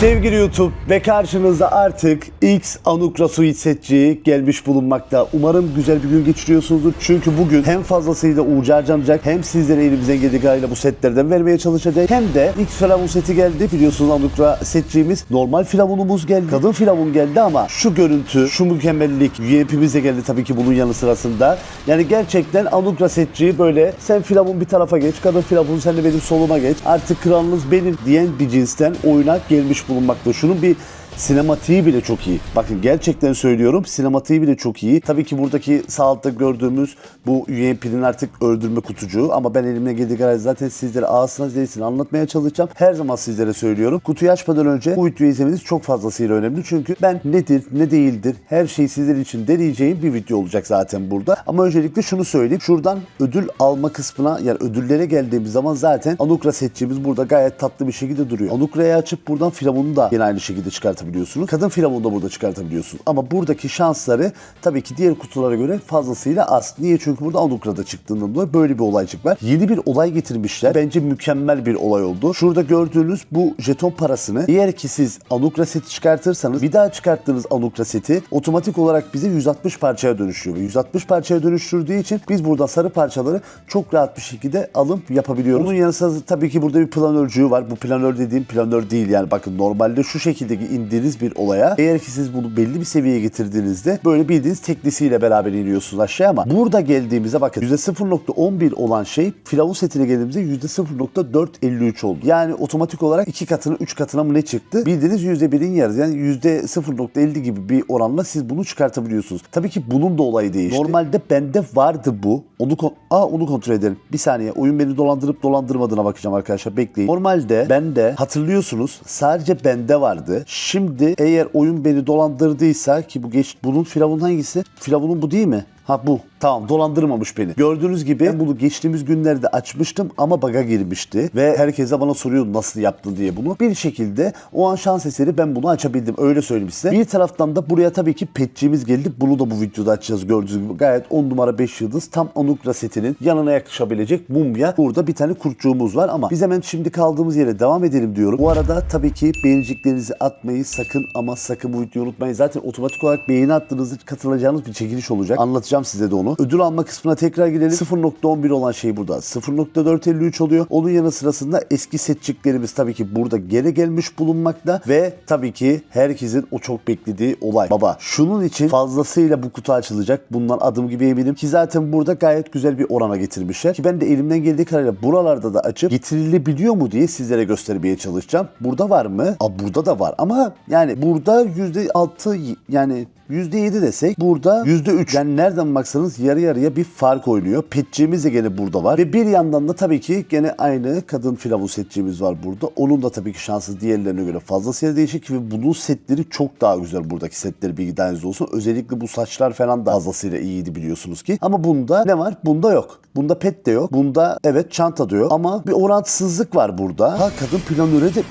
Sevgili YouTube ve karşınızda artık X Anukra Suite setçi gelmiş bulunmakta. Umarım güzel bir gün geçiriyorsunuzdur. Çünkü bugün hem fazlasıyla Uğurcu harcanacak hem sizlere elimizden geldiği kadarıyla bu setlerden vermeye çalışacak. Hem de X Firavun seti geldi. Biliyorsunuz Anukra setçiğimiz. Normal Firavunumuz geldi. Kadın Firavun geldi ama şu görüntü, şu mükemmellik UMP'miz de geldi tabii ki bunun yanı sırasında. Yani gerçekten Anukra setçiği böyle sen Firavun bir tarafa geç, kadın Firavun sen de benim soluma geç. Artık kralınız benim diyen bir cinsten oyuna gelmiş bulunmakta. Şunun bir sinematiği bile çok iyi. Bakın gerçekten söylüyorum sinematiği bile çok iyi. Tabii ki buradaki sağ gördüğümüz bu UMP'nin artık öldürme kutucuğu ama ben elimle geldiği kadar zaten sizlere ağzına zeysini anlatmaya çalışacağım. Her zaman sizlere söylüyorum. Kutuyu açmadan önce bu videoyu izlemeniz çok fazlasıyla önemli. Çünkü ben nedir ne değildir her şeyi sizler için deneyeceğim bir video olacak zaten burada. Ama öncelikle şunu söyleyeyim. Şuradan ödül alma kısmına yani ödüllere geldiğimiz zaman zaten Anukra seçeceğimiz burada gayet tatlı bir şekilde duruyor. Anukra'yı açıp buradan Firavun'u da yine aynı şekilde çıkartabiliyorsunuz. Kadın Firavun'u da burada çıkartabiliyorsunuz. Ama buradaki şansları tabii ki diğer kutulara göre fazlasıyla az. Niye? Çünkü burada Anukra'da çıktığından dolayı böyle bir olaycık var. Yeni bir olay getirmişler. Bence mükemmel bir olay oldu. Şurada gördüğünüz bu jeton parasını eğer ki siz Anukra seti çıkartırsanız bir daha çıkarttığınız Anukra seti otomatik olarak bize 160 parçaya dönüşüyor. Ve 160 parçaya dönüştürdüğü için biz burada sarı parçaları çok rahat bir şekilde alıp yapabiliyoruz. Bunun yanı sıra tabii ki burada bir planörcüğü var. Bu planör dediğim planör değil yani bakın normalde şu şekildeki indiğiniz bir olaya eğer ki siz bunu belli bir seviyeye getirdiğinizde böyle bildiğiniz teknisiyle beraber iniyorsunuz aşağıya ama burada geldiğimizde bakın %0.11 olan şey Firavun setine geldiğimizde %0.453 oldu. Yani otomatik olarak iki katına üç katına mı ne çıktı? Bildiğiniz %1'in yarısı yani %0.50 gibi bir oranla siz bunu çıkartabiliyorsunuz. Tabii ki bunun da olayı değişti. Normalde bende vardı bu. Onu Aa, onu kontrol edelim. Bir saniye. Oyun beni dolandırıp dolandırmadığına bakacağım arkadaşlar. Bekleyin. Normalde bende hatırlıyorsunuz sadece bende vardı. Şimdi eğer oyun beni dolandırdıysa ki bu geç bunun firavun hangisi? Firavunun bu değil mi? Ha bu. Tamam dolandırmamış beni. Gördüğünüz gibi ben bunu geçtiğimiz günlerde açmıştım ama baga girmişti. Ve herkese bana soruyordu nasıl yaptın diye bunu. Bir şekilde o an şans eseri ben bunu açabildim. Öyle söyleyeyim size. Bir taraftan da buraya tabii ki petçiğimiz geldi. Bunu da bu videoda açacağız gördüğünüz gibi. Gayet 10 numara 5 yıldız tam Anukra setinin yanına yakışabilecek mumya. Burada bir tane kurtçuğumuz var ama biz hemen şimdi kaldığımız yere devam edelim diyorum. Bu arada tabii ki beğeniciklerinizi atmayı sakın ama sakın bu videoyu unutmayın. Zaten otomatik olarak beğeni attığınızda katılacağınız bir çekiliş olacak. Anlatacağım size de onu. Ödül alma kısmına tekrar girelim. 0.11 olan şey burada. 0.453 oluyor. Onun yanı sırasında eski setçiklerimiz tabii ki burada geri gelmiş bulunmakta ve tabii ki herkesin o çok beklediği olay. Baba şunun için fazlasıyla bu kutu açılacak. Bundan adım gibi eminim ki zaten burada gayet güzel bir orana getirmişler. Ki ben de elimden geldiği kadarıyla buralarda da açıp getirilebiliyor mu diye sizlere göstermeye çalışacağım. Burada var mı? Aa, burada da var ama yani burada %6 yani %7 desek burada %3. Yani nereden baksanız yarı yarıya bir fark oynuyor. Petçiğimiz de gene burada var. Ve bir yandan da tabii ki gene aynı kadın filavun setçiğimiz var burada. Onun da tabii ki şansı diğerlerine göre fazlasıyla değişik ve bunun setleri çok daha güzel buradaki setleri bir gideniniz olsun. Özellikle bu saçlar falan da fazlasıyla iyiydi biliyorsunuz ki. Ama bunda ne var? Bunda yok. Bunda pet de yok. Bunda evet çanta da yok. Ama bir orantısızlık var burada. Ha kadın planöre de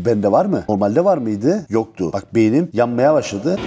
Bu bende var mı? Normalde var mıydı? Yoktu. Bak beynim yanmaya başladı.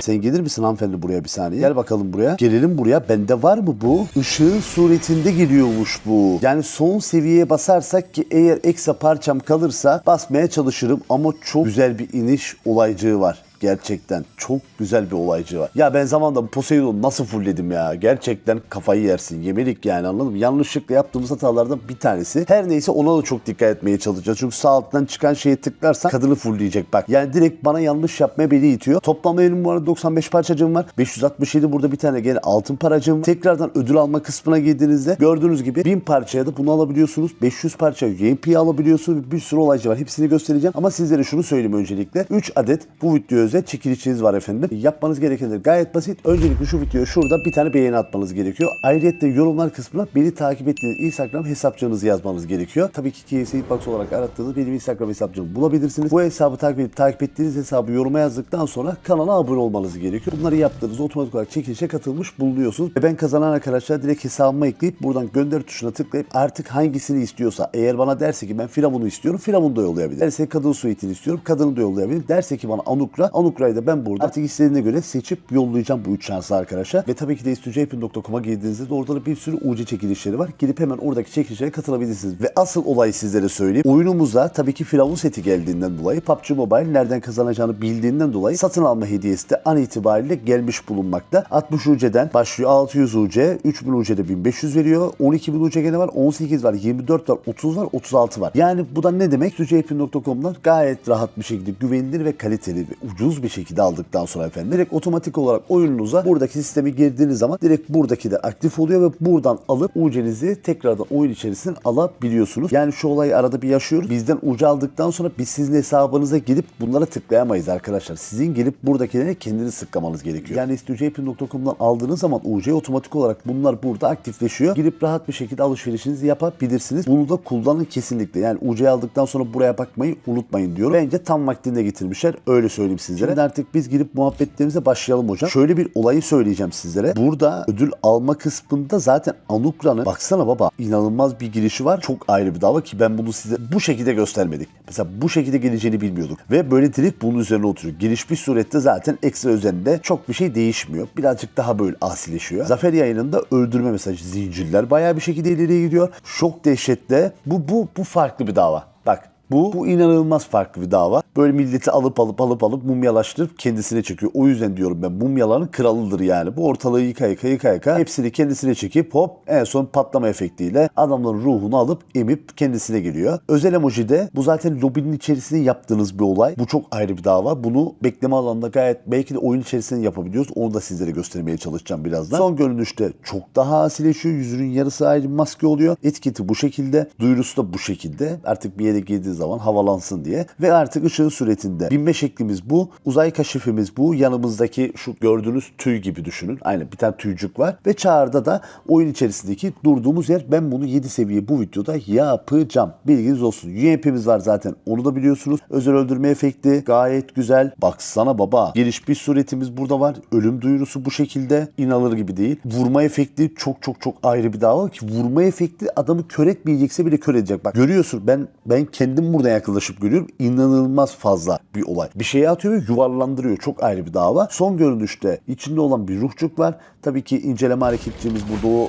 Sen gelir misin hanımefendi buraya bir saniye? Gel bakalım buraya. Gelelim buraya. Bende var mı bu? Işığın suretinde geliyormuş bu. Yani son seviyeye basarsak ki eğer ekstra parçam kalırsa basmaya çalışırım ama çok güzel bir iniş olaycığı var. Gerçekten çok güzel bir olaycı var. Ya ben zamanında bu nasıl fullledim ya. Gerçekten kafayı yersin. Yemelik yani anladın mı? Yanlışlıkla yaptığımız hatalardan bir tanesi. Her neyse ona da çok dikkat etmeye çalışacağız. Çünkü sağ alttan çıkan şeye tıklarsan kadını fullleyecek bak. Yani direkt bana yanlış yapmaya beni itiyor. Toplam bu arada 95 parçacığım var. 567 burada bir tane gene altın paracığım var. Tekrardan ödül alma kısmına girdiğinizde gördüğünüz gibi 1000 parçaya da bunu alabiliyorsunuz. 500 parça UMP alabiliyorsunuz. Bir sürü olaycı var. Hepsini göstereceğim. Ama sizlere şunu söyleyeyim öncelikle. 3 adet bu video özel çekilişiniz var efendim. Yapmanız gerekenler gayet basit. Öncelikle şu videoya şurada bir tane beğeni atmanız gerekiyor. Ayrıca yorumlar kısmına beni takip ettiğiniz Instagram hesapçığınızı yazmanız gerekiyor. Tabii ki KFC Hitbox olarak arattığınız benim Instagram hesapçığımı bulabilirsiniz. Bu hesabı takip edip takip ettiğiniz hesabı yoruma yazdıktan sonra kanala abone olmanız gerekiyor. Bunları yaptığınızda otomatik olarak çekilişe katılmış bulunuyorsunuz. Ve ben kazanan arkadaşlar direkt hesabıma ekleyip buradan gönder tuşuna tıklayıp artık hangisini istiyorsa eğer bana derse ki ben Firavun'u istiyorum Firavun'u da yollayabilir. Derse kadın suitini istiyorum kadını da yollayabilir. Derse ki bana Anukra Anukra'yı da ben burada artık istediğine göre seçip yollayacağım bu üç şansı arkadaşlar. Ve tabii ki de istüceypin.com'a girdiğinizde de orada da bir sürü UC çekilişleri var. Gidip hemen oradaki çekilişlere katılabilirsiniz. Ve asıl olayı sizlere söyleyeyim. Oyunumuza tabii ki Firavun seti geldiğinden dolayı PUBG Mobile nereden kazanacağını bildiğinden dolayı satın alma hediyesi de an itibariyle gelmiş bulunmakta. 60 UC'den başlıyor 600 UC, 3000 UC'de 1500 veriyor. 12000 UC gene var, 18 var, 24 var, 30 var, 36 var. Yani bu da ne demek? Tüceypin.com'dan gayet rahat bir şekilde güvenilir ve kaliteli ve ucuz bir şekilde aldıktan sonra efendim direkt otomatik olarak oyununuza buradaki sistemi girdiğiniz zaman direkt buradaki de aktif oluyor ve buradan alıp UC'nizi tekrardan oyun içerisine alabiliyorsunuz. Yani şu olayı arada bir yaşıyoruz. Bizden UC aldıktan sonra biz sizin hesabınıza gidip bunlara tıklayamayız arkadaşlar. Sizin gelip buradakileri kendiniz tıklamanız gerekiyor. Yani istüceypin.com'dan aldığınız zaman UC otomatik olarak bunlar burada aktifleşiyor. Girip rahat bir şekilde alışverişinizi yapabilirsiniz. Bunu da kullanın kesinlikle. Yani UC aldıktan sonra buraya bakmayı unutmayın diyorum. Bence tam vaktinde getirmişler. Öyle söyleyeyim sizlere. Şimdi artık biz girip muhabbetlerimize başlayalım hocam. Şöyle bir olayı söyleyeceğim sizlere. Burada ödül alma kısmında zaten Anukra'nın baksana baba inanılmaz bir girişi var. Çok ayrı bir dava ki ben bunu size bu şekilde göstermedik. Mesela bu şekilde geleceğini bilmiyorduk. Ve böyle direkt bunun üzerine oturuyor. Giriş bir surette zaten ekstra üzerinde çok bir şey değişmiyor. Birazcık daha böyle asileşiyor. Zafer yayınında öldürme mesajı zincirler bayağı bir şekilde ileriye gidiyor. Şok dehşette. Bu bu bu farklı bir dava. Bak bu, bu inanılmaz farklı bir dava. Böyle milleti alıp alıp alıp alıp mumyalaştırıp kendisine çekiyor. O yüzden diyorum ben mumyaların kralıdır yani. Bu ortalığı yıka yıka yıka yıka hepsini kendisine çekip hop en son patlama efektiyle adamların ruhunu alıp emip kendisine geliyor. Özel emojide bu zaten lobinin içerisinde yaptığınız bir olay. Bu çok ayrı bir dava. Bunu bekleme alanında gayet belki de oyun içerisinde yapabiliyoruz. Onu da sizlere göstermeye çalışacağım birazdan. Son görünüşte çok daha asileşiyor. Yüzünün yarısı ayrı maske oluyor. Etiketi bu şekilde. Duyurusu da bu şekilde. Artık bir yere girdiği zaman havalansın diye. Ve artık ışığın suretinde. Binme şeklimiz bu. Uzay kaşifimiz bu. Yanımızdaki şu gördüğünüz tüy gibi düşünün. Aynen bir tane tüycük var. Ve çağrıda da oyun içerisindeki durduğumuz yer. Ben bunu 7 seviye bu videoda yapacağım. Bilginiz olsun. UMP'miz var zaten. Onu da biliyorsunuz. Özel öldürme efekti gayet güzel. Baksana baba. Geliş bir suretimiz burada var. Ölüm duyurusu bu şekilde. İnanılır gibi değil. Vurma efekti çok çok çok ayrı bir dava ki vurma efekti adamı kör etmeyecekse bile kör edecek. Bak görüyorsun ben ben kendim buradan yaklaşıp görüyorum. İnanılmaz fazla bir olay. Bir şeye atıyor ve yuvarlandırıyor. Çok ayrı bir dava. Son görünüşte içinde olan bir ruhçuk var. Tabii ki inceleme hareketçimiz burada o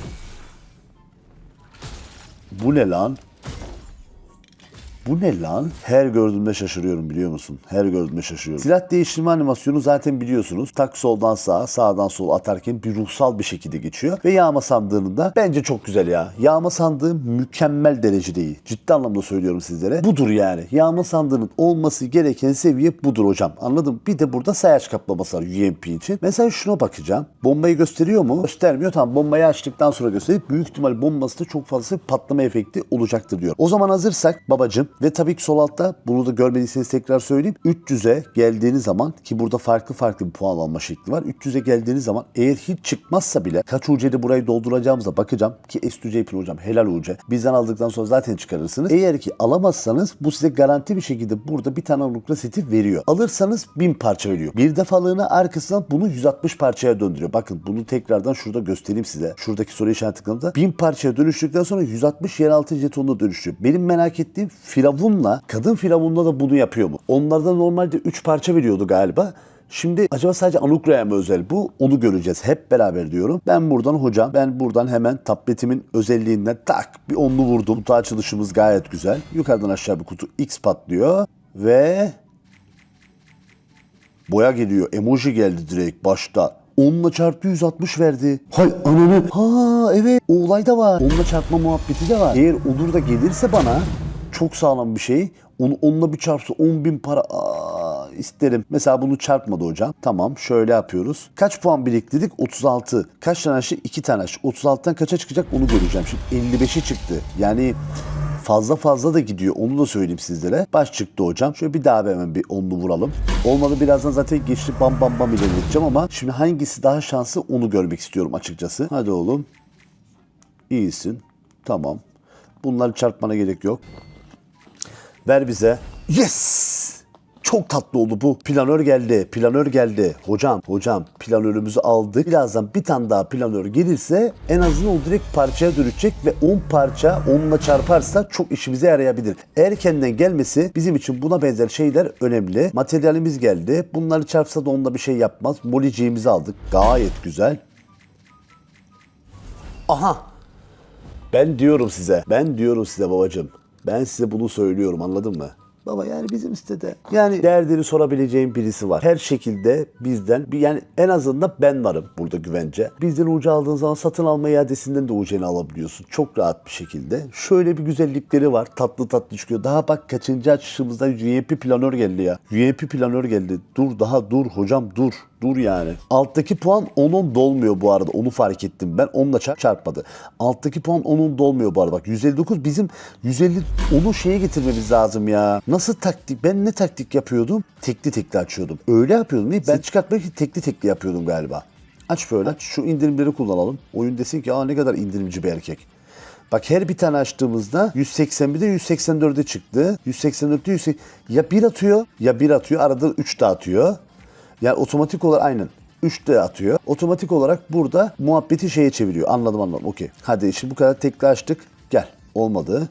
bu ne lan? Bu ne lan? Her gördüğümde şaşırıyorum biliyor musun? Her gördüğümde şaşırıyorum. Silah değiştirme animasyonu zaten biliyorsunuz. Tak soldan sağa, sağdan sola atarken bir ruhsal bir şekilde geçiyor. Ve yağma sandığının da bence çok güzel ya. Yağma sandığı mükemmel derecede iyi. Ciddi anlamda söylüyorum sizlere. Budur yani. Yağma sandığının olması gereken seviye budur hocam. Anladım. Bir de burada sayaç kaplaması var UMP için. Mesela şuna bakacağım. Bombayı gösteriyor mu? Göstermiyor. Tamam bombayı açtıktan sonra gösterip büyük ihtimal bombası da çok fazla patlama efekti olacaktır diyor. O zaman hazırsak babacım ve tabii ki sol altta bunu da görmediyseniz tekrar söyleyeyim. 300'e geldiğiniz zaman ki burada farklı farklı bir puan alma şekli var. 300'e geldiğiniz zaman eğer hiç çıkmazsa bile kaç UC'de burayı dolduracağımıza bakacağım ki S2C pin hocam helal UC. Bizden aldıktan sonra zaten çıkarırsınız. Eğer ki alamazsanız bu size garanti bir şekilde burada bir tane nukle seti veriyor. Alırsanız 1000 parça veriyor. Bir defalığına arkasından bunu 160 parçaya döndürüyor. Bakın bunu tekrardan şurada göstereyim size. Şuradaki soru işaretlerinde 1000 parçaya dönüştükten sonra 160 yeraltı jetonuna dönüşüyor. Benim merak ettiğim Firavun'la kadın Firavun'la da bunu yapıyor mu? Onlarda normalde 3 parça veriyordu galiba. Şimdi acaba sadece Anukra'ya mı özel bu? Onu göreceğiz hep beraber diyorum. Ben buradan hocam, ben buradan hemen tabletimin özelliğinden tak bir onlu vurdum. Kutu açılışımız gayet güzel. Yukarıdan aşağı bir kutu X patlıyor ve boya geliyor. Emoji geldi direkt başta. Onunla çarptı 160 verdi. Hay ananı. Ha evet o olay da var. Onunla çarpma muhabbeti de var. Eğer olur da gelirse bana çok sağlam bir şey. Onu onunla bir çarpsa 10 bin para Aa, isterim. Mesela bunu çarpmadı hocam. Tamam şöyle yapıyoruz. Kaç puan biriktirdik? 36. Kaç tane aşı? 2 tane aşı. 36'tan kaça çıkacak onu göreceğim. Şimdi 55'i çıktı. Yani fazla fazla da gidiyor. Onu da söyleyeyim sizlere. Baş çıktı hocam. Şöyle bir daha hemen bir onlu vuralım. Olmadı birazdan zaten geçti bam bam bam ilerleteceğim ama şimdi hangisi daha şanslı onu görmek istiyorum açıkçası. Hadi oğlum. İyisin. Tamam. Bunları çarpmana gerek yok. Ver bize. Yes! Çok tatlı oldu bu. Planör geldi. Planör geldi. Hocam, hocam planörümüzü aldık. Birazdan bir tane daha planör gelirse en azından o direkt parçaya dönüşecek ve 10 parça onunla çarparsa çok işimize yarayabilir. Erkenden gelmesi bizim için buna benzer şeyler önemli. Materyalimiz geldi. Bunları çarpsa da onunla bir şey yapmaz. Moliciğimizi aldık. Gayet güzel. Aha ben diyorum size, ben diyorum size babacığım. Ben size bunu söylüyorum anladın mı? Baba yani bizim sitede yani derdini sorabileceğim birisi var. Her şekilde bizden bir yani en azından ben varım burada güvence. Bizden ucu aldığın zaman satın alma iadesinden de ucunu alabiliyorsun. Çok rahat bir şekilde. Şöyle bir güzellikleri var. Tatlı tatlı çıkıyor. Daha bak kaçıncı açışımızda UMP planör geldi ya. UMP planör geldi. Dur daha dur hocam dur. Dur yani. Alttaki puan onun dolmuyor bu arada. Onu fark ettim ben. Onunla çarp- çarpmadı. Alttaki puan onun dolmuyor bu arada. Bak 159 bizim 150 onu şeye getirmemiz lazım ya. Nasıl taktik? Ben ne taktik yapıyordum? Tekli tekli açıyordum. Öyle yapıyordum değil? Ben çıkartmak için tekli tekli yapıyordum galiba. Aç böyle. Aç. Şu indirimleri kullanalım. Oyun desin ki aa ne kadar indirimci bir erkek. Bak her bir tane açtığımızda 181'de 184'e çıktı. 184'te 180 ya bir atıyor ya bir atıyor. Arada 3 de atıyor. Yani otomatik olarak aynen. 3 de atıyor. Otomatik olarak burada muhabbeti şeye çeviriyor. Anladım anladım. Okey. Hadi şimdi bu kadar tekli açtık. Gel. Olmadı.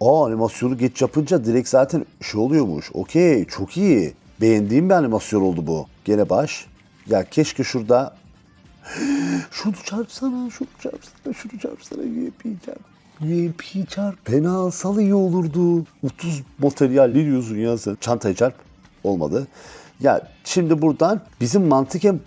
Aa animasyonu geç yapınca direkt zaten şey oluyormuş. Okey. Çok iyi. Beğendiğim bir animasyon oldu bu. Gene baş. Ya keşke şurada şunu çarpsana, şunu çarpsana, şunu çarpsana çarp. UMP çarp. Fena iyi olurdu. 30 materyal ne diyorsun ya sen? Çantayı çarp. Olmadı. Ya şimdi buradan bizim mantıken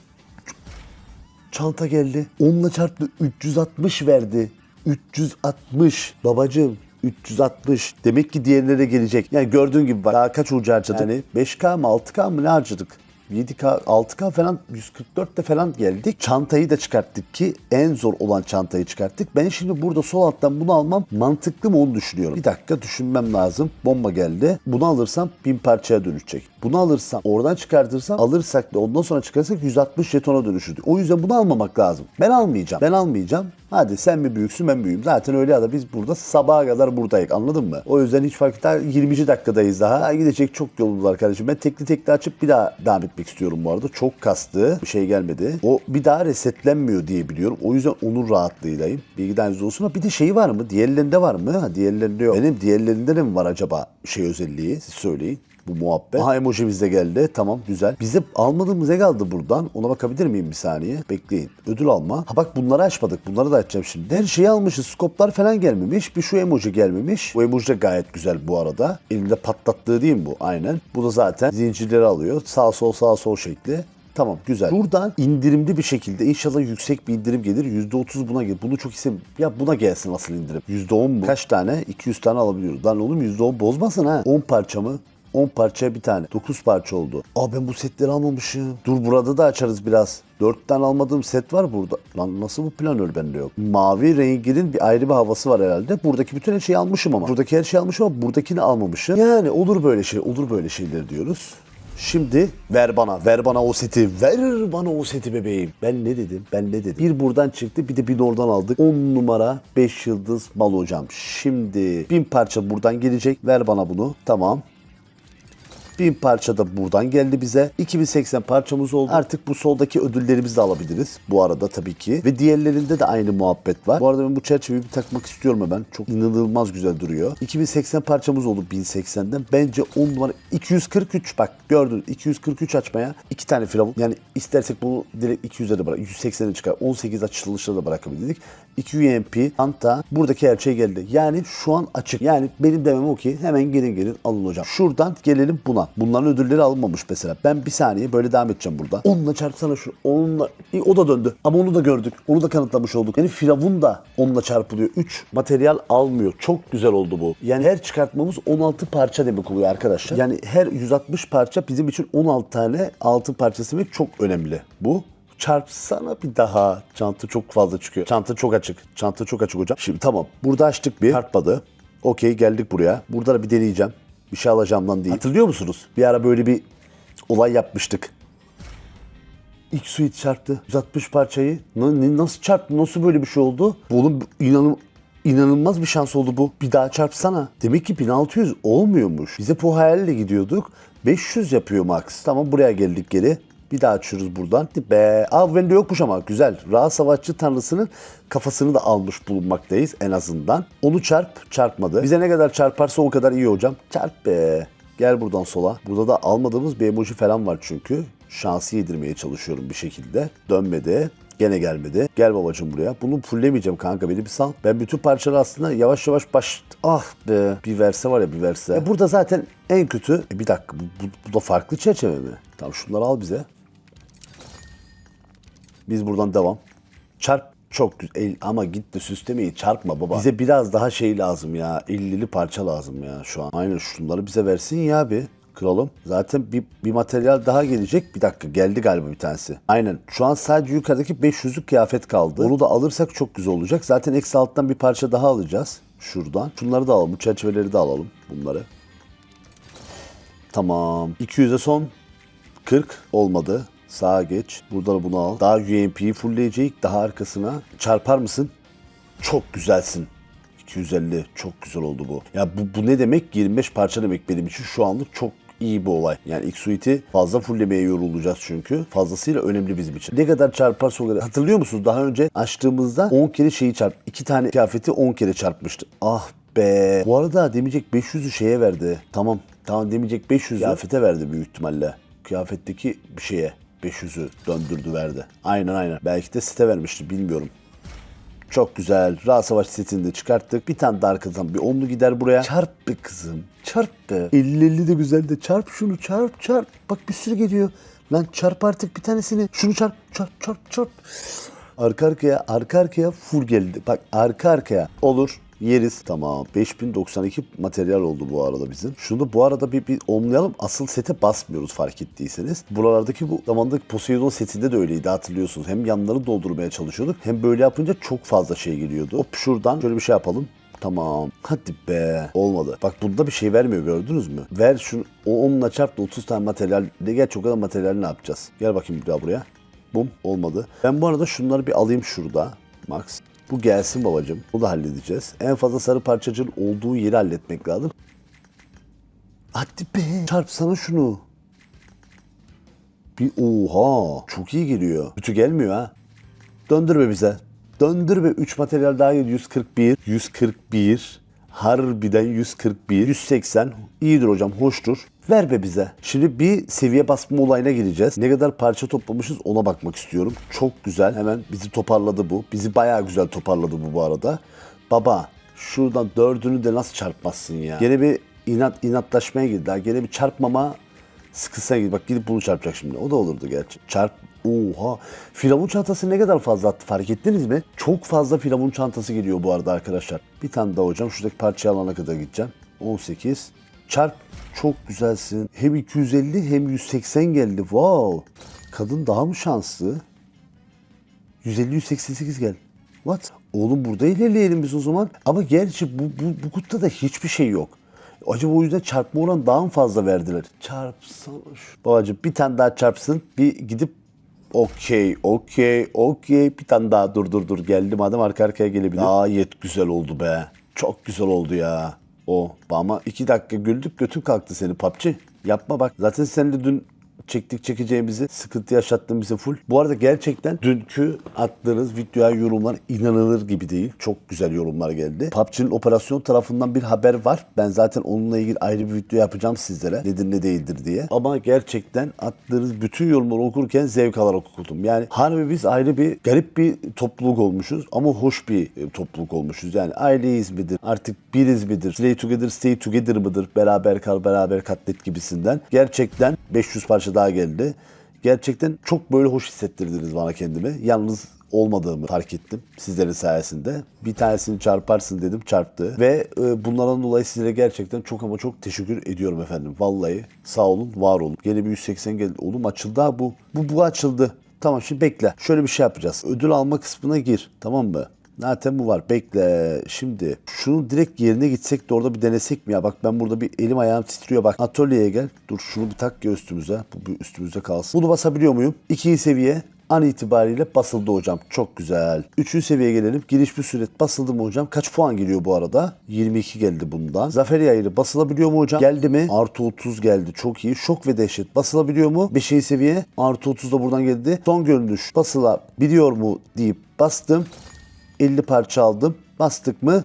çanta geldi. Onunla çarptı 360 verdi. 360. Babacığım 360. Demek ki diğerlere gelecek. Yani gördüğün gibi bak daha kaç ucu harcadık? Yani 5K mı 6K mı ne harcadık? 7K, 6K falan 144'te falan geldik. Çantayı da çıkarttık ki en zor olan çantayı çıkarttık. Ben şimdi burada sol alttan bunu almam mantıklı mı onu düşünüyorum. Bir dakika düşünmem lazım. Bomba geldi. Bunu alırsam bin parçaya dönüşecek. Bunu alırsam oradan çıkartırsam alırsak da ondan sonra çıkarırsak 160 jetona dönüşür. O yüzden bunu almamak lazım. Ben almayacağım. Ben almayacağım. Hadi sen mi büyüksün ben büyüğüm. Zaten öyle ya da biz burada sabaha kadar buradayız anladın mı? O yüzden hiç fark daha 20. dakikadayız daha. Daha gidecek çok yolumuz var kardeşim. Ben tekli tekli açıp bir daha devam etmek istiyorum bu arada. Çok kastı. Bir şey gelmedi. O bir daha resetlenmiyor diye biliyorum. O yüzden onun rahatlığıylayım. Bilgiden olsun ama bir de şey var mı? Diğerlerinde var mı? Ha, diğerlerinde yok. Benim diğerlerinde de mi var acaba şey özelliği? Siz söyleyin bu muhabbet. Aha emojimiz de geldi. Tamam güzel. Bize almadığımız ne kaldı buradan? Ona bakabilir miyim bir saniye? Bekleyin. Ödül alma. Ha bak bunları açmadık. Bunları da açacağım şimdi. Her şeyi almışız. Skoplar falan gelmemiş. Bir şu emoji gelmemiş. Bu emoji de gayet güzel bu arada. Elinde patlattığı değil mi bu? Aynen. Bu da zaten zincirleri alıyor. Sağ sol sağ sol şekli. Tamam güzel. Buradan indirimli bir şekilde inşallah yüksek bir indirim gelir. %30 buna gelir. Bunu çok istem. Ya buna gelsin asıl indirim. %10 mu? Kaç tane? 200 tane alabiliyoruz. Lan oğlum %10 bozmasın ha. 10 parça mı? 10 parçaya bir tane. 9 parça oldu. Aa ben bu setleri almamışım. Dur burada da açarız biraz. 4 tane almadığım set var burada. Lan nasıl bu planör bende yok? Mavi renginin bir ayrı bir havası var herhalde. Buradaki bütün her şeyi almışım ama. Buradaki her şeyi almışım ama buradakini almamışım. Yani olur böyle şey, olur böyle şeyler diyoruz. Şimdi ver bana, ver bana o seti, ver bana o seti bebeğim. Ben ne dedim, ben ne dedim. Bir buradan çıktı, bir de bir oradan aldık. 10 numara 5 yıldız mal hocam. Şimdi bin parça buradan gelecek. Ver bana bunu. Tamam. 1000 parça da buradan geldi bize. 2080 parçamız oldu. Artık bu soldaki ödüllerimizi de alabiliriz. Bu arada tabii ki. Ve diğerlerinde de aynı muhabbet var. Bu arada ben bu çerçeveyi bir takmak istiyorum hemen. Çok inanılmaz güzel duruyor. 2080 parçamız oldu 1080'den. Bence 10 numara 243 bak gördün 243 açmaya 2 tane firavun. Yani istersek bunu direkt 200'e de bırak. 180'e çıkar. 18 açılışla da bırakabilirdik. 2 UMP Anta buradaki her şey geldi. Yani şu an açık. Yani benim demem o ki hemen gelin gelin alın hocam. Şuradan gelelim buna. Bunların ödülleri alınmamış mesela. Ben bir saniye böyle devam edeceğim burada. Onunla çarpsana şu. Onunla. İyi, o da döndü. Ama onu da gördük. Onu da kanıtlamış olduk. Yani Firavun da onunla çarpılıyor. 3 materyal almıyor. Çok güzel oldu bu. Yani her çıkartmamız 16 parça demek oluyor arkadaşlar. Yani her 160 parça bizim için 16 tane altın parçası ve çok önemli bu. Çarpsana bir daha. Çanta çok fazla çıkıyor. Çanta çok açık. Çanta çok açık hocam. Şimdi tamam. Burada açtık bir. Çarpmadı. Okey geldik buraya. Burada da bir deneyeceğim. Bir şey alacağım lan değil. Hatırlıyor musunuz? Bir ara böyle bir olay yapmıştık. İlk suit çarptı. 160 parçayı. Nasıl çarptı? Nasıl böyle bir şey oldu? Oğlum inanın İnanılmaz bir şans oldu bu. Bir daha çarpsana. Demek ki 1600 olmuyormuş. Bize bu hayalle gidiyorduk. 500 yapıyor max. Tamam buraya geldik geri. Bir daha açıyoruz buradan. Be. Aa bende yokmuş ama güzel. Ra savaşçı tanrısının kafasını da almış bulunmaktayız en azından. Onu çarp, çarpmadı. Bize ne kadar çarparsa o kadar iyi hocam. Çarp be. Gel buradan sola. Burada da almadığımız bir emoji falan var çünkü. Şansı yedirmeye çalışıyorum bir şekilde. Dönmedi. Gene gelmedi. Gel babacım buraya. Bunu fullemeyeceğim kanka beni bir sal. Ben bütün parçaları aslında yavaş yavaş baş... Ah be. Bir verse var ya bir verse. E burada zaten en kötü... E bir dakika bu, bu, bu da farklı çerçeve mi? Tamam şunları al bize. Biz buradan devam. Çarp çok güzel El- ama git de süslemeyi çarpma baba. Bize biraz daha şey lazım ya. 50'li parça lazım ya şu an. Aynen şunları bize versin ya bir. Kralım. Zaten bir, bir materyal daha gelecek. Bir dakika geldi galiba bir tanesi. Aynen. Şu an sadece yukarıdaki 500'lük kıyafet kaldı. Onu da alırsak çok güzel olacak. Zaten eksi alttan bir parça daha alacağız. Şuradan. Şunları da alalım. Bu çerçeveleri de alalım. Bunları. Tamam. 200'e son 40 olmadı. Sağa geç. Buradan bunu al. Daha UMP'yi fullleyecek. Daha arkasına. Çarpar mısın? Çok güzelsin. 250. Çok güzel oldu bu. Ya bu, bu ne demek? 25 parça demek benim için. Şu anlık çok iyi bir olay. Yani X-Suite'i fazla fulllemeye yorulacağız çünkü. Fazlasıyla önemli bizim için. Ne kadar çarparsa o kadar. Hatırlıyor musunuz? Daha önce açtığımızda 10 kere şeyi çarp. 2 tane kıyafeti 10 kere çarpmıştı. Ah be. Bu arada demeyecek 500'ü şeye verdi. Tamam. Tamam demeyecek 500'ü kıyafete verdi büyük ihtimalle. Kıyafetteki bir şeye 500'ü döndürdü verdi. Aynen aynen. Belki de site vermişti bilmiyorum. Çok güzel. Ra Savaş setini de çıkarttık. Bir tane de arkadan bir onlu gider buraya. Çarp be kızım. Çarp be. 50-50 de güzel de. Çarp şunu çarp çarp. Bak bir sürü geliyor. Lan çarp artık bir tanesini. Şunu çarp çarp çarp çarp. Arka arkaya arka arkaya full geldi. Bak arka arkaya. Olur. Yeriz. Tamam. 5092 materyal oldu bu arada bizim. Şunu da bu arada bir, bir omlayalım. Asıl sete basmıyoruz fark ettiyseniz. Buralardaki bu zamandaki Poseidon setinde de öyleydi hatırlıyorsunuz. Hem yanları doldurmaya çalışıyorduk. Hem böyle yapınca çok fazla şey geliyordu. Hop şuradan şöyle bir şey yapalım. Tamam. Hadi be. Olmadı. Bak bunda bir şey vermiyor gördünüz mü? Ver şunu. O onunla çarp da 30 tane materyal. Ne gerçi o kadar materyal ne yapacağız? Gel bakayım bir daha buraya. Bum. Olmadı. Ben bu arada şunları bir alayım şurada. Max. Bu gelsin babacım. Bunu da halledeceğiz. En fazla sarı parçacığın olduğu yeri halletmek lazım. Hadi be. Çarpsana şunu. Bir oha. Çok iyi geliyor. Kötü gelmiyor ha. Döndürme bize. Döndürme. 3 materyal daha geliyor. 141. 141. Harbiden 141. 180. İyidir hocam. Hoştur. Ver be bize. Şimdi bir seviye basma olayına gireceğiz. Ne kadar parça toplamışız ona bakmak istiyorum. Çok güzel. Hemen bizi toparladı bu. Bizi bayağı güzel toparladı bu bu arada. Baba şuradan dördünü de nasıl çarpmazsın ya? Gene bir inat inatlaşmaya girdi. Daha gene bir çarpmama sıkısına gidip bak gidip bunu çarpacak şimdi. O da olurdu gerçi. Çarp. Oha. Firavun çantası ne kadar fazla attı fark ettiniz mi? Çok fazla firavun çantası geliyor bu arada arkadaşlar. Bir tane daha hocam. Şuradaki parçayı alana kadar gideceğim. 18. Çarp. Çok güzelsin. Hem 250 hem 180 geldi. Wow. Kadın daha mı şanslı? 150-188 gel. What? Oğlum burada ilerleyelim biz o zaman. Ama gerçi bu, bu, bu kutuda da hiçbir şey yok. Acaba o yüzden çarpma oranı daha mı fazla verdiler? Çarpsana şu. Babacım bir tane daha çarpsın. Bir gidip okey, okey, okey. Bir tane daha dur dur dur. Geldi madem arka arkaya gelebilir. Gayet güzel oldu be. Çok güzel oldu ya. O. Ama iki dakika güldük götün kalktı seni PUBG. Yapma bak. Zaten sen de dün çektik çekeceğimizi, sıkıntı yaşattığın bize full. Bu arada gerçekten dünkü attığınız videoya yorumlar inanılır gibi değil. Çok güzel yorumlar geldi. PUBG'nin operasyon tarafından bir haber var. Ben zaten onunla ilgili ayrı bir video yapacağım sizlere. Nedir ne değildir diye. Ama gerçekten attığınız bütün yorumları okurken zevk alarak okudum. Yani harbi biz ayrı bir garip bir topluluk olmuşuz ama hoş bir e, topluluk olmuşuz. Yani aileyiz midir? Artık biriz midir? Stay together, stay together mıdır? Beraber kal, beraber katlet gibisinden. Gerçekten 500 parça daha geldi. Gerçekten çok böyle hoş hissettirdiniz bana kendimi. Yalnız olmadığımı fark ettim sizlerin sayesinde. Bir tanesini çarparsın dedim çarptı. Ve e, bunlardan dolayı sizlere gerçekten çok ama çok teşekkür ediyorum efendim. Vallahi sağ olun var olun. Gene bir 180 geldi. Oğlum açıldı ha bu. Bu bu açıldı. Tamam şimdi bekle. Şöyle bir şey yapacağız. Ödül alma kısmına gir. Tamam mı? Zaten bu var. Bekle. Şimdi şunu direkt yerine gitsek de orada bir denesek mi ya? Bak ben burada bir elim ayağım titriyor. Bak atölyeye gel. Dur şunu bir tak ya üstümüze. Bu bir üstümüzde kalsın. Bunu basabiliyor muyum? İkinci seviye. an itibariyle basıldı hocam. Çok güzel. Üçüncü seviyeye gelelim. Giriş bir süret basıldı mı hocam? Kaç puan geliyor bu arada? 22 geldi bundan. Zafer yayını basılabiliyor mu hocam? Geldi mi? Artı 30 geldi. Çok iyi. Şok ve dehşet basılabiliyor mu? 5. seviye. Artı 30 da buradan geldi. Son görünüş basılabiliyor mu deyip bastım. 50 parça aldım. Bastık mı?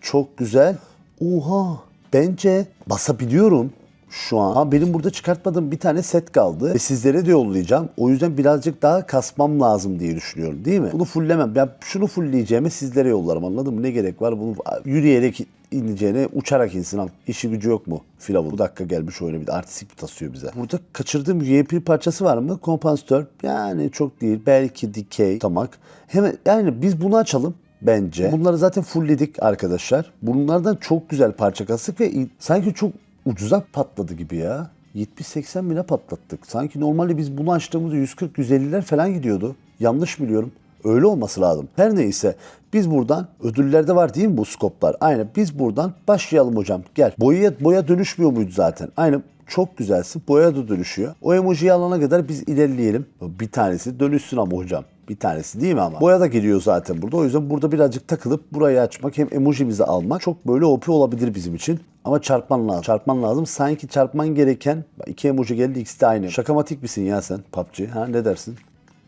Çok güzel. Oha. Bence basabiliyorum şu an. Ama benim burada çıkartmadığım bir tane set kaldı. Ve sizlere de yollayacağım. O yüzden birazcık daha kasmam lazım diye düşünüyorum değil mi? Bunu fulllemem. Ben şunu fullleyeceğime sizlere yollarım anladın mı? Ne gerek var? Bunu yürüyerek ineceğine uçarak insin. İşi gücü yok mu? Firavun. Bu dakika gelmiş oyuna bir de artistik bir tasıyor bize. Burada kaçırdığım UAP parçası var mı? Kompansatör. Yani çok değil. Belki dikey, tamak. Hemen yani biz bunu açalım bence. Bunları zaten fullledik arkadaşlar. Bunlardan çok güzel parça kastık ve sanki çok ucuza patladı gibi ya. 70-80 bine patlattık. Sanki normalde biz bunu açtığımızda 140-150'ler falan gidiyordu. Yanlış biliyorum. Öyle olması lazım. Her neyse biz buradan ödüllerde var değil mi bu skoplar? Aynen biz buradan başlayalım hocam. Gel. Boya boya dönüşmüyor muydu zaten? Aynen çok güzelsin. Boya da dönüşüyor. O emojiyi alana kadar biz ilerleyelim. Bir tanesi dönüşsün ama hocam. Bir tanesi değil mi ama? Boya da geliyor zaten burada. O yüzden burada birazcık takılıp burayı açmak hem emojimizi almak çok böyle OP olabilir bizim için. Ama çarpman lazım. Çarpman lazım. Sanki çarpman gereken iki emoji geldi ikisi de aynı. Şakamatik misin ya sen PUBG? Ha ne dersin?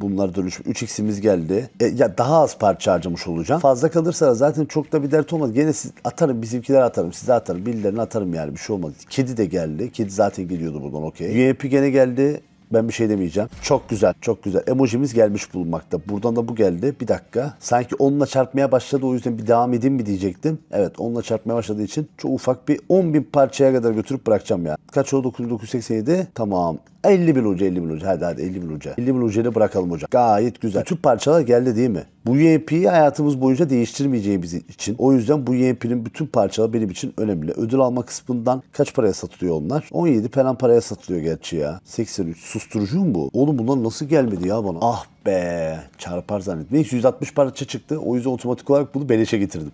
Bunlar dönüş 3x'imiz geldi. E, ya daha az parça harcamış olacağım. Fazla kalırsa zaten çok da bir dert olmaz. Gene siz atarım bizimkiler atarım. Size atarım. Birilerine atarım yani bir şey olmaz. Kedi de geldi. Kedi zaten geliyordu buradan okey. UMP gene geldi. Ben bir şey demeyeceğim. Çok güzel, çok güzel. Emojimiz gelmiş bulunmakta. Buradan da bu geldi. Bir dakika. Sanki onunla çarpmaya başladı o yüzden bir devam edeyim mi diyecektim. Evet onunla çarpmaya başladığı için çok ufak bir 10 bin parçaya kadar götürüp bırakacağım ya. Kaç oldu? 987. Tamam. 50 bin ucu 50 bin ucu hadi hadi 50 bin ucu. 50 bin ucuyla bırakalım hocam. Gayet güzel. Bütün parçalar geldi değil mi? Bu UMP'yi hayatımız boyunca değiştirmeyeceğimiz için. O yüzden bu UMP'nin bütün parçaları benim için önemli. Ödül alma kısmından kaç paraya satılıyor onlar? 17 falan paraya satılıyor gerçi ya. 83. Susturucu mu bu? Oğlum bunlar nasıl gelmedi ya bana? Ah be. Çarpar zannettim. Neyse 160 parça çıktı. O yüzden otomatik olarak bunu beleşe getirdim.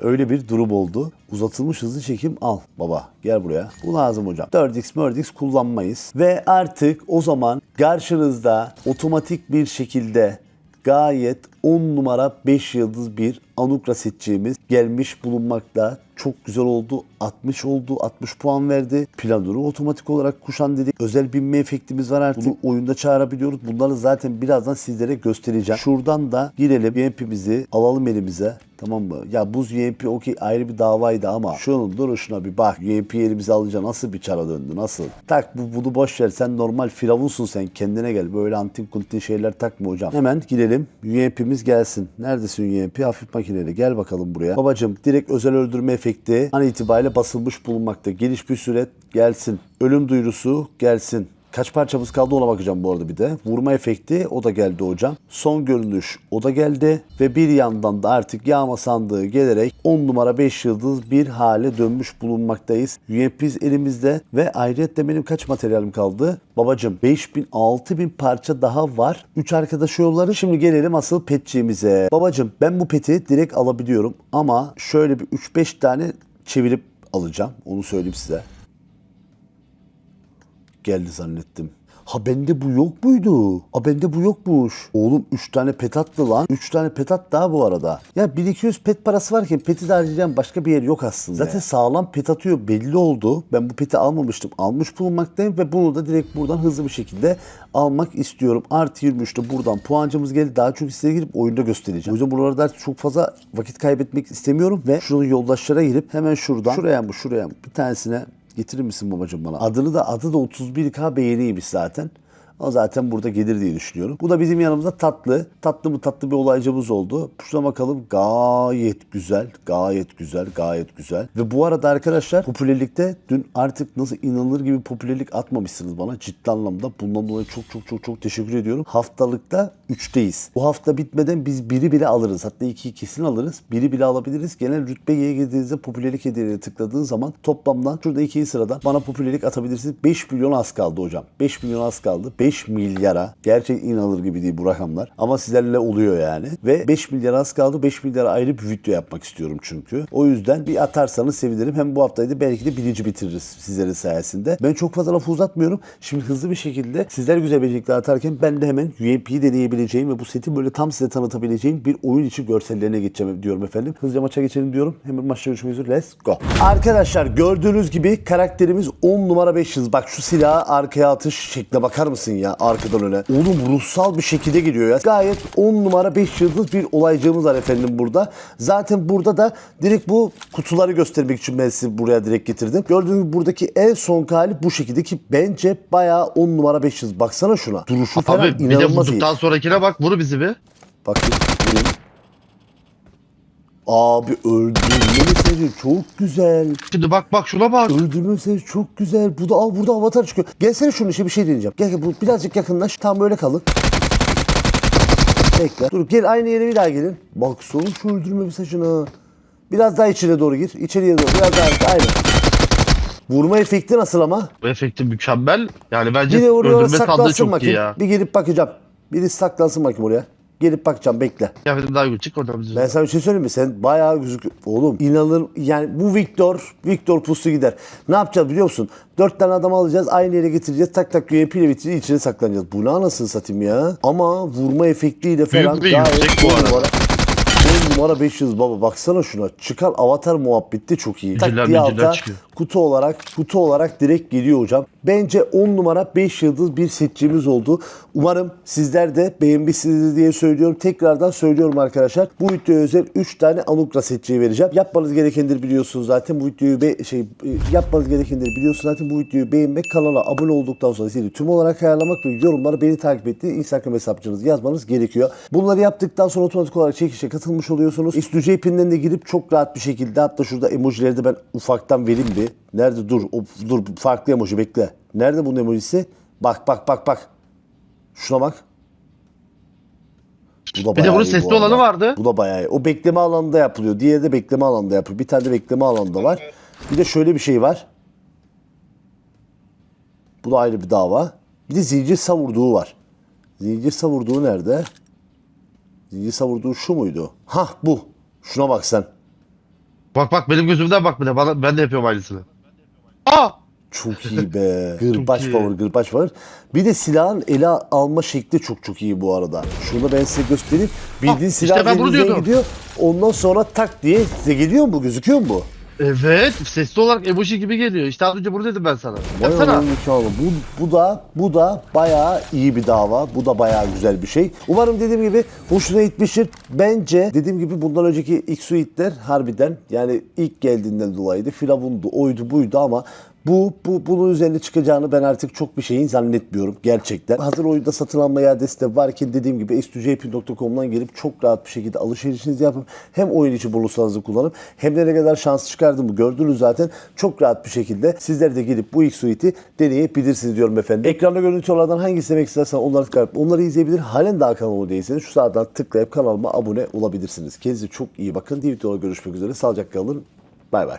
Öyle bir durum oldu. Uzatılmış hızlı çekim al baba gel buraya. Bu lazım hocam. 4x 4x kullanmayız. Ve artık o zaman karşınızda otomatik bir şekilde gayet 10 numara 5 yıldız bir Anukra seçeceğimiz gelmiş bulunmakta. Çok güzel oldu. 60 oldu. 60 puan verdi. Planörü otomatik olarak kuşan dedik. Özel binme efektimiz var artık. Bunu oyunda çağırabiliyoruz. Bunları zaten birazdan sizlere göstereceğim. Şuradan da girelim. UMP'mizi alalım elimize. Tamam mı? Ya buz UMP okey ayrı bir davaydı ama şunun duruşuna bir bak. UMP elimize alınca nasıl bir çara döndü? Nasıl? Tak bu, bunu boş ver. Sen normal firavunsun sen. Kendine gel. Böyle antin kuntin şeyler takma hocam. Hemen girelim. UMP'miz gelsin. Neredesin UMP? Hafif makineli. Gel bakalım buraya. Babacım direkt özel öldürme efekti an itibariyle basılmış bulunmakta. Geliş bir süre gelsin. Ölüm duyurusu gelsin. Kaç parçamız kaldı ona bakacağım bu arada bir de. Vurma efekti o da geldi hocam. Son görünüş o da geldi. Ve bir yandan da artık yağma sandığı gelerek 10 numara 5 yıldız bir hale dönmüş bulunmaktayız. UMP'z elimizde ve ayrıca benim kaç materyalim kaldı? Babacım 5000 6000 parça daha var. 3 arkadaş yolları. Şimdi gelelim asıl petçiğimize. Babacım ben bu peti direkt alabiliyorum ama şöyle bir 3-5 tane çevirip alacağım. Onu söyleyeyim size geldi zannettim. Ha bende bu yok muydu? Ha bende bu yokmuş. Oğlum 3 tane pet attı lan. 3 tane pet attı daha bu arada. Ya 1200 pet parası varken peti de harcayan başka bir yer yok aslında. Zaten sağlam pet atıyor belli oldu. Ben bu peti almamıştım. Almış bulunmaktayım ve bunu da direkt buradan hızlı bir şekilde almak istiyorum. Artı 23'te buradan puancımız geldi. Daha çok isteye girip oyunda göstereceğim. O yüzden buralarda çok fazla vakit kaybetmek istemiyorum ve şunu yoldaşlara girip hemen şuradan şuraya mı şuraya mı bir tanesine Getirir misin babacığım bana? Adını da adı da 31K beğeniymiş zaten. O zaten burada gelir diye düşünüyorum. Bu da bizim yanımızda tatlı. Tatlı mı tatlı bir olaycımız oldu. Şuna bakalım. Gayet güzel. Gayet güzel. Gayet güzel. Ve bu arada arkadaşlar popülerlikte dün artık nasıl inanılır gibi popülerlik atmamışsınız bana. Ciddi anlamda. Bundan dolayı çok çok çok çok teşekkür ediyorum. Haftalıkta 3'teyiz. Bu hafta bitmeden biz biri bile alırız. Hatta iki ikisini alırız. Biri bile alabiliriz. Genel rütbe Y'ye girdiğinizde popülerlik hediyeleri tıkladığın zaman toplamdan şurada ikinci sırada bana popülerlik atabilirsiniz. 5 milyon az kaldı hocam. 5 milyon az kaldı. 5 milyara gerçek inanılır gibi değil bu rakamlar ama sizlerle oluyor yani ve 5 milyar az kaldı 5 milyara ayrı bir video yapmak istiyorum çünkü. O yüzden bir atarsanız sevinirim. Hem bu haftayı da belki de birinci bitiririz sizlerin sayesinde. Ben çok fazla lafı uzatmıyorum. Şimdi hızlı bir şekilde sizler güzel becerikler atarken ben de hemen UMP'yi deneyebileceğim ve bu seti böyle tam size tanıtabileceğim bir oyun içi görsellerine geçeceğim diyorum efendim. Hızlıca maça geçelim diyorum. Hemen maçta görüşmek üzere. Let's go. Arkadaşlar gördüğünüz gibi karakterimiz 10 numara 5 yıldız. Bak şu silahı arkaya atış şekline bakar mısın ya arkadan öne. Oğlum ruhsal bir şekilde geliyor ya. Gayet 10 numara 5 yıldız bir olaycığımız var efendim burada. Zaten burada da direkt bu kutuları göstermek için ben sizi buraya direkt getirdim. Gördüğünüz gibi buradaki en son hali bu şekilde ki bence bayağı 10 numara 5 yıldız. Baksana şuna. Duruşu falan Abi bir de inanılmaz iyi. vurduktan sonrakine bak vur bizi bir. Bak bir vurayım. Abi öldürme mesajı çok güzel. Şimdi bak bak şuna bak. Öldürme mesajı çok güzel. Bu da al burada avatar çıkıyor. Gelsene şunun işe bir şey deneyeceğim. Gel gel bu birazcık yakınlaş. Tam böyle kalın. Bekle. Dur gel aynı yere bir daha gelin. Baksana şu öldürme mesajına. Biraz daha içine doğru gir. İçeriye doğru. Biraz daha aynen. Vurma efekti nasıl ama? Bu efekti mükemmel. Yani bence Bir de oraya öldürme sandığı saklansın çok iyi bakayım. ya. Bir girip bakacağım. Biri saklansın bakayım oraya. Gelip bakacağım bekle. Kıyafetim daha güzel çık oradan bizi. Ben sana bir şey söyleyeyim mi? Sen bayağı gözük... Oğlum inanılır... Yani bu Victor, Victor pusu gider. Ne yapacağız biliyor musun? Dört tane adam alacağız, aynı yere getireceğiz. Tak tak UMP ile bitireceğiz, içine saklanacağız. Bu ne anasını satayım ya? Ama vurma efektiyle falan Büyük ve yüksek bu arada. numara. 10 numara 500 baba baksana şuna. Çıkan avatar muhabbeti çok iyi. Tak Müciller diye alta çıkıyor. Kutu olarak kutu olarak direkt geliyor hocam. Bence 10 numara 5 yıldız bir setçimiz oldu. Umarım sizler de beğenmişsinizdir diye söylüyorum. Tekrardan söylüyorum arkadaşlar. Bu videoya özel 3 tane Anukra setçiyi vereceğim. Yapmanız gerekendir biliyorsunuz zaten. Bu videoyu be- şey e, yapmanız gerekendir biliyorsunuz zaten. Bu videoyu beğenmek, kanala abone olduktan sonra zili tüm olarak ayarlamak ve yorumlara beni takip ettiği Instagram hesapçınızı yazmanız gerekiyor. Bunları yaptıktan sonra otomatik olarak çekişe katılmış oluyorsunuz. İstüce pinden de girip çok rahat bir şekilde hatta şurada emojileri de ben ufaktan vereyim bir. Nerede dur? O, dur farklı emoji bekle. Nerede bunun emojisi? Bak bak bak bak. Şuna bak. Bu da Bir de bunun bu sesli arada. olanı vardı. Bu da bayağı iyi. O bekleme alanında yapılıyor. Diğeri de bekleme alanında yapılıyor. Bir tane de bekleme alanında var. Bir de şöyle bir şey var. Bu da ayrı bir dava. Bir de zincir savurduğu var. Zincir savurduğu nerede? Zincir savurduğu şu muydu? Hah bu. Şuna bak sen. Bak bak benim gözümden bak bir de. Bana, ben de yapıyorum aynısını. Aa! Çok iyi be. Gırbaç iyi. power, gırbaç power. Bir de silahın ele alma şekli çok çok iyi bu arada. Şunu ben size göstereyim. Bildiğin Ah, silah işte gidiyor. Ondan sonra tak diye size geliyor mu bu? Gözüküyor mu bu? Evet. Sesli olarak emoji gibi geliyor. İşte az önce bunu dedim ben sana. Vay Yapsana. Bu, bu da bu da bayağı iyi bir dava. Bu da bayağı güzel bir şey. Umarım dediğim gibi hoşuna gitmiştir. Bence dediğim gibi bundan önceki ilk suitler harbiden yani ilk geldiğinden dolayıydı. Firavundu, oydu, buydu ama bu, bu bunun üzerine çıkacağını ben artık çok bir şeyin zannetmiyorum gerçekten. Hazır oyunda satın alma iadesi de varken dediğim gibi s2jp.com'dan gelip çok rahat bir şekilde alışverişinizi yapıp hem oyun içi bonuslarınızı kullanıp hem de ne kadar şans çıkardığımı gördünüz zaten. Çok rahat bir şekilde sizler de gelip bu ilk suite'i deneyebilirsiniz diyorum efendim. Ekranda görüntülerden hangi izlemek istersen onları tıklayıp onları izleyebilir. Halen daha kanalıma değilseniz şu sağdan tıklayıp kanalıma abone olabilirsiniz. Kendinize çok iyi bakın. Diğer videoda görüşmek üzere. Sağlıcakla kalın. Bay bay.